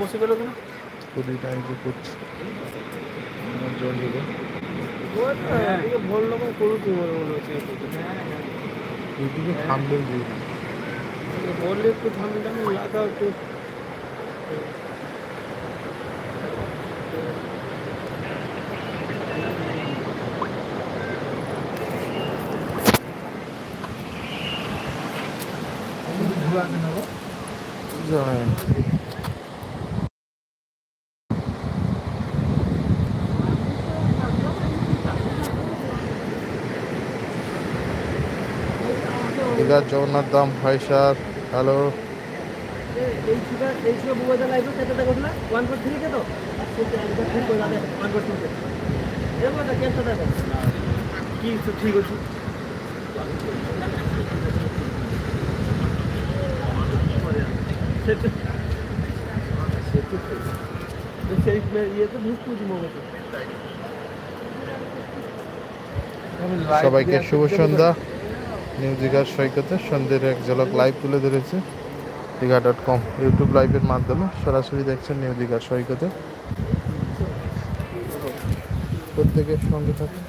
বসে গেল কেন কুড়ি টাইম যে করছে জল দেবে। বলল করুক মনে হচ্ছে হ্যাঁ থামবেন বললে একটু ঠান্ডা লাগাও একটু জানেন দীঘার জগন্নাথ দাম ভাই স্যার হ্যালো এই ছিল এই ছিল বুবাইদা লাইভে কত টাকা উঠলা ওয়ান ফোর থ্রি কে ঠিক করে যাবে ওয়ান ফোর থ্রি এরকম একটা কেসটা দেখো কি তো ঠিক আছে সেটা সবাইকে শুভ সন্ধ্যা। নিউ দীঘার সৈকতে সন্ধ্যের এক ঝলক লাইভ তুলে ধরেছে। দীঘা ডট কম ইউটিউব লাইভের মাধ্যমে সরাসরি দেখছেন নিউ দীঘার সৈকতে প্রত্যেকের সঙ্গে থাকে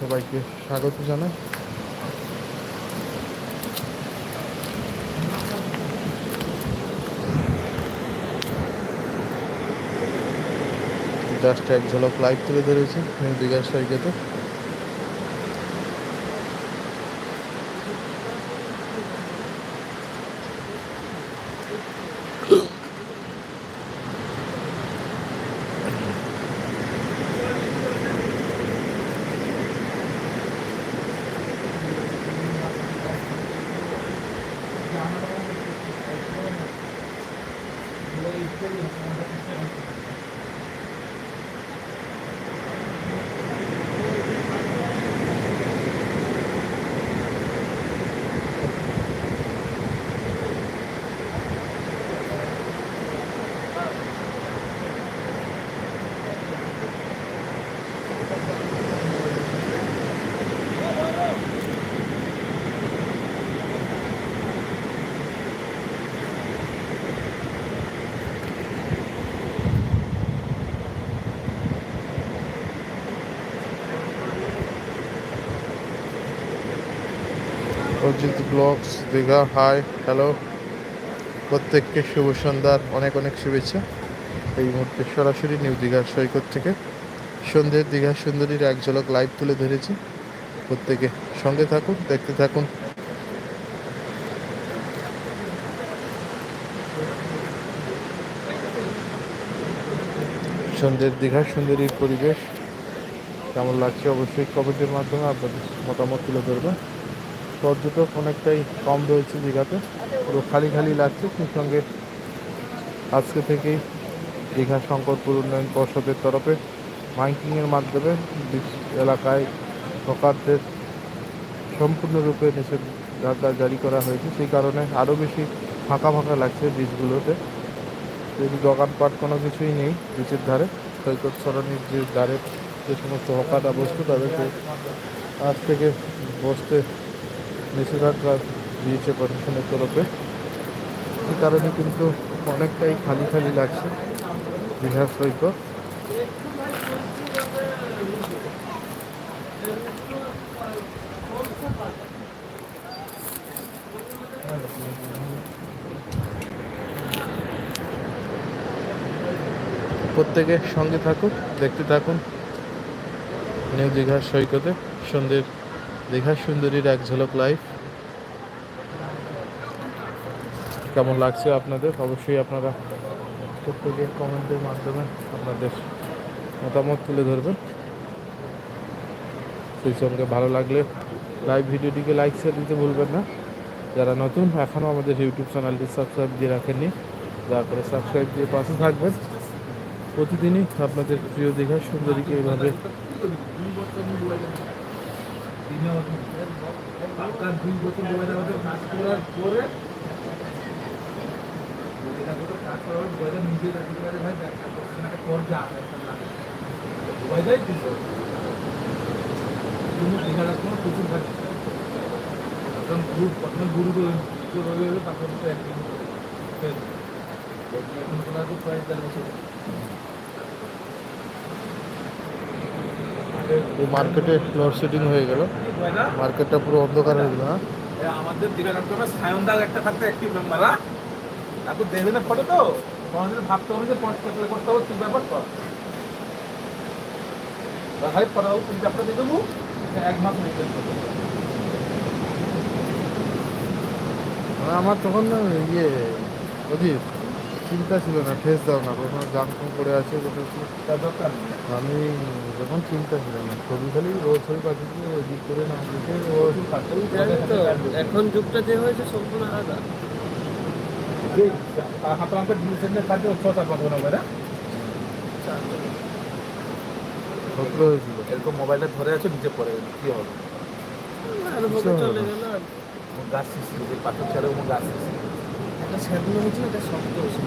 সবাইকে স্বাগত জানাই। জাস্ট এক ঝলক লাইভ তুলে ধরেছে দীঘার সৈকতে Ajit blogs, Digha, hi, hello. প্রত্যেককে শুভ সন্ধ্যার অনেক অনেক শুভেচ্ছা। এই মুহূর্তে সরাসরি নিউ দীঘার সৈকত থেকে। সন্ধ্যের দীঘা সুন্দরীর এক ঝলক লাইভ তুলে ধরেছি। প্রত্যেকে সঙ্গে থাকুন, দেখতে থাকুন। সন্ধ্যের দীঘা সুন্দরীর পরিবেশ কেমন লাগছে অবশ্যই কমেন্টের মাধ্যমে আপনাদের মতামত তুলে ধরবেন। পর্যটক অনেকটাই কম রয়েছে দীঘাতে। পুরো খালি খালি লাগছে, সেই সঙ্গে আজকে থেকেই দীঘা শঙ্করপুর উন্নয়ন পর্ষদের তরফে মাইকিংয়ের মাধ্যমে এলাকায় হকারদের সম্পূর্ণরূপে নিষেধাজ্ঞা জারি করা হয়েছে। সেই কারণে আরও বেশি ফাঁকা ফাঁকা লাগছে বীজগুলোতে যদি দোকানপাট কোনো কিছুই নেই বিচের ধারে সৈকত সরণির যে ধারে যে সমস্ত হকাররা বসতো তাদেরকে আজ থেকে বসতে নিষেধাজ্ঞা দিয়েছে প্রশাসনের তরফে। এই কারণে কিন্তু অনেকটাই খালি খালি লাগছে দীঘা সৈকত। প্রত্যেকের সঙ্গে থাকুন দেখতে থাকুন। নিউ দীঘার সৈকতে সন্ধ্যের দীঘার সুন্দরীর এক ঝলক লাইভ কেমন লাগছে আপনাদের? অবশ্যই আপনারা প্রত্যেকের কমেন্টের মাধ্যমে আপনাদের মতামত তুলে ধরবেন। সেই সঙ্গে ভালো লাগলে লাইভ ভিডিওটিকে লাইক শেয়ার দিতে ভুলবেন না। যারা নতুন, এখনও আমাদের ইউটিউব চ্যানেলটি সাবস্ক্রাইব দিয়ে রাখেননি, দয়া করে সাবস্ক্রাইব দিয়ে পাশে থাকবেন। প্রতিদিনই আপনাদের প্রিয় দীঘার সুন্দরীকে এইভাবে দুই বছর দুবাইদা দিনে আপনার দুই বছর দুবাইদা আমাদের কাজ করার পরে কাজ করার পর নিজে রাখতে পারে ভাই দেখা করছে না কর যা দুবাইদাই কিন্তু কিন্তু দীঘা রাখতে প্রচুর প্রথম গুরু রবি হলো তারপর তো একদিন এখন প্রায় বছর এই মার্কেটে লোডশেডিং হয়ে গেল। মার্কেটটা পুরো অন্ধকার হয়ে গেল হ্যাঁ। আমাদের দীঘা চট্টগ্রামে সায়ন দাগ একটা থাকতে একটি মেম্বার তারপর দেবে না ফটো তো? তখন ভাবতে হবে যে পঞ্চ কেটে করতে হবে ঠিক ব্যাপার তো ভাই পড়া তুমি ব্যাপারটা দিয়ে দেবো এক মাস মেনটেন। মানে আমার তখন ইয়ে অধীর। চিন্তা ছিল না ঠেস দাও না কোথাও জাম ফাম পড়ে আছে আমি যখন চিন্তা ছিল না ছবি খালি রোজ ছবি পাঠিয়েছি এডিট করে না ও এখন যুগটা যে হয়েছে সম্পূর্ণ আলাদা। চার না হয়েছিল। এরকম মোবাইলটা ধরে আছে নিচে পড়ে কি হবে? গাছ শিশি যে পাথর ছেড়ে গাছ শিশি একটা স্যাগুলো হয়েছিল এটা শক্ত হয়েছিল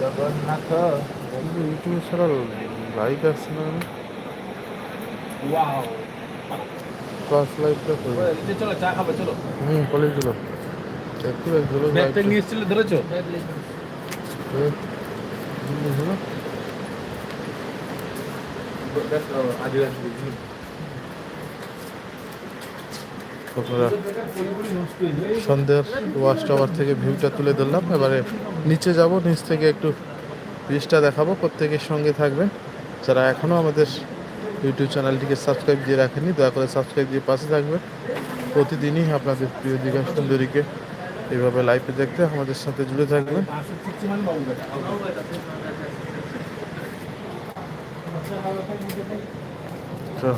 জগন্নাথ কিন্তু ইউটিউবে ছাড়া লাইক আসছে না ওয়াও ক্লাস লাইকটা করি চলো চা খাবে চলো হুম কলেজগুলো একটু একগুলো ব্যাগটা নিয়ে এসেছিলে ধরেছো হলো আদিবাসী আপনারা সন্ধ্যের ওয়াশ টাওয়ার থেকে ভিউটা তুলে ধরলাম। এবারে নিচে যাব, নিচ থেকে একটু ব্রিজটা দেখাবো, প্রত্যেকের সঙ্গে থাকবেন। যারা এখনও আমাদের ইউটিউব চ্যানেলটিকে সাবস্ক্রাইব দিয়ে রাখেনি দয়া করে সাবস্ক্রাইব দিয়ে পাশে থাকবেন। প্রতিদিনই আপনাদের প্রিয় দীঘা সুন্দরীকে এইভাবে লাইভে দেখতে আমাদের সাথে জুড়ে থাকবেন। তো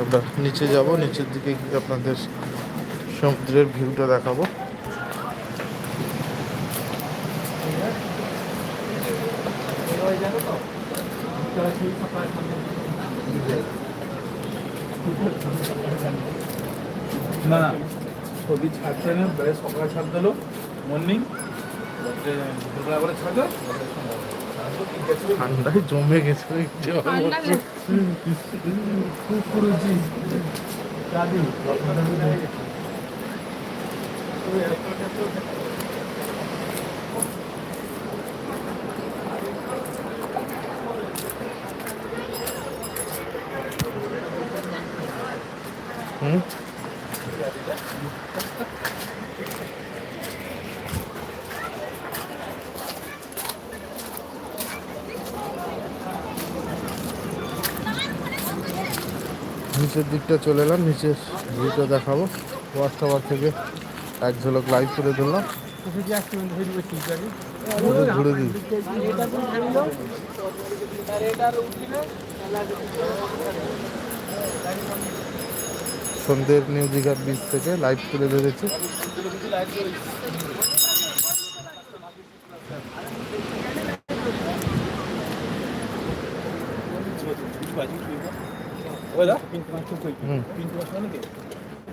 আমরা নিচে যাব নিচের দিকে গিয়ে আপনাদের সমুদ্রের ভিউটা দেখাবো। না ছবি ছাড়ছে না সকালে ছাড় দিলো মর্নিং দুপুরবেলা করে ছাড়বে ঠান্ডায় জমে গেছে। হুম? নিচের দিকটা চলে এলাম, নিচের ভিউটা দেখাবো। টাওয়ার থেকে এক ঝলক লাইভ করে ধরলাম। ঘুরে দিই। সন্ধ্যের নিউ দীঘার বিচ থেকে লাইভ তুলে ধরেছি। হুম। পিন্টু আসবে নাকি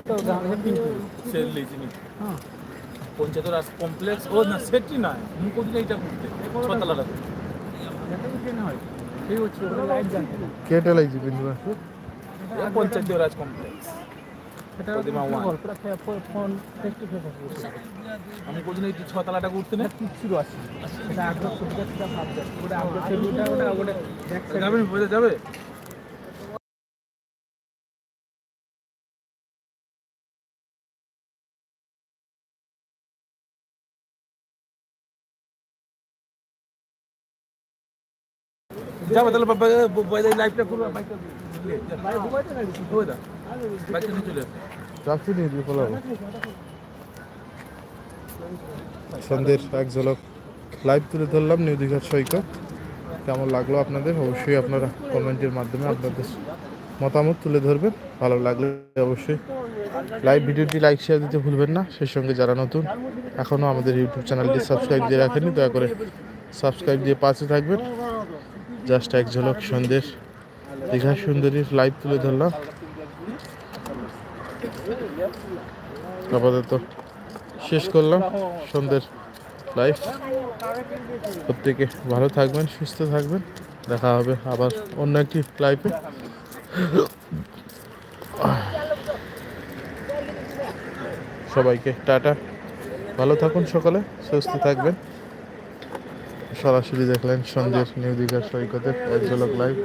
তো গানে পিন্টু। সেল লিজিনি হ্যাঁ। পঞ্চায়েত রাজ কমপ্লেক্স ও না সেটি না। মু কোদিন এইটা করতে ছতলাটা কেটে লাগছে বিন্দু বাসু পঞ্চায়েত রাজ কমপ্লেক্স প্রতিমা ওয়ান আমি কোদিন এই ছতলাটা করতে না বোঝা যাবে যাবে? ফলো সন্ধ্যের এক ঝলক। লাইভ তুলে ধরলাম নিউ দীঘার সৈকত। কেমন লাগল আপনাদের? অবশ্যই আপনারা কমেন্টের মাধ্যমে আপনাদের মতামত তুলে ধরবেন। ভালো লাগলে অবশ্যই লাইভ ভিডিওটি লাইক শেয়ার দিতে ভুলবেন না। সেই সঙ্গে যারা নতুন এখনও আমাদের ইউটিউব চ্যানেলটি সাবস্ক্রাইব দিয়ে রাখেনি দয়া করে সাবস্ক্রাইব দিয়ে পাশে থাকবেন। জাস্ট এক ঝলক সন্ধ্যের দীঘা সুন্দরীর লাইভ তুলে ধরলাম। আপাতত শেষ করলাম সন্ধ্যের লাইফ প্রত্যেকে ভালো থাকবেন, সুস্থ থাকবেন। দেখা হবে আবার অন্য একটি লাইফে সবাইকে টাটা। ভালো থাকুন সকালে, সুস্থ থাকবেন। সরাসরি দেখলেন সন্দেশ নিউ দীঘা সৈকতে এক লাইভ